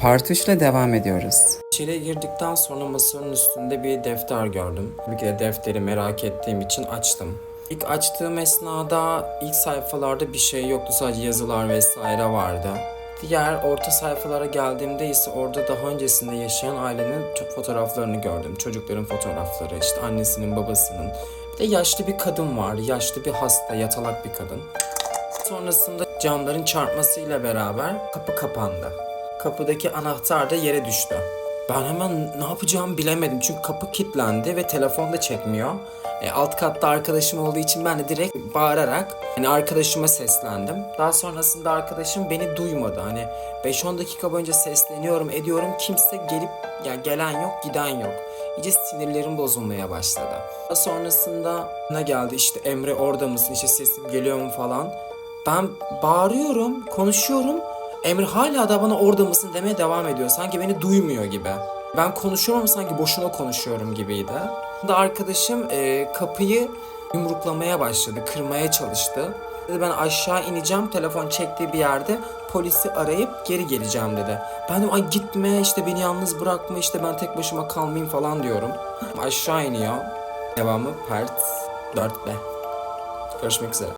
Part 3 ile devam ediyoruz. İçeriye girdikten sonra masanın üstünde bir defter gördüm. Bir de defteri merak ettiğim için açtım. İlk açtığım esnada ilk sayfalarda bir şey yoktu. Sadece yazılar vesaire vardı. Diğer orta sayfalara geldiğimde ise orada daha öncesinde yaşayan ailenin çok fotoğraflarını gördüm. Çocukların fotoğrafları, işte annesinin, babasının. Bir de yaşlı bir kadın vardı. Yaşlı bir hasta, yatalak bir kadın. Sonrasında camların çarpmasıyla beraber kapı kapandı. Kapıdaki anahtar da yere düştü. Ben hemen ne yapacağımı bilemedim çünkü kapı kilitlendi ve telefon da çekmiyor. E, alt katta arkadaşım olduğu için ben de direkt bağırarak hani arkadaşıma seslendim. Daha sonrasında arkadaşım beni duymadı. Hani 5-10 dakika boyunca sesleniyorum ediyorum kimse gelip ya gelen yok giden yok. İyice sinirlerim bozulmaya başladı. Daha sonrasında ne geldi işte Emre orada mısın işte sesim geliyor mu falan. Ben bağırıyorum, konuşuyorum. Emre hala da bana orada mısın demeye devam ediyor. Sanki beni duymuyor gibi. Ben konuşuyorum ama sanki boşuna konuşuyorum gibiydi. Da arkadaşım e, kapıyı yumruklamaya başladı, kırmaya çalıştı. Dedi ben aşağı ineceğim, telefon çektiği bir yerde polisi arayıp geri geleceğim dedi. Ben dedim ay gitme işte beni yalnız bırakma işte ben tek başıma kalmayayım falan diyorum. Aşağı iniyor. Devamı part 4B. Görüşmek üzere.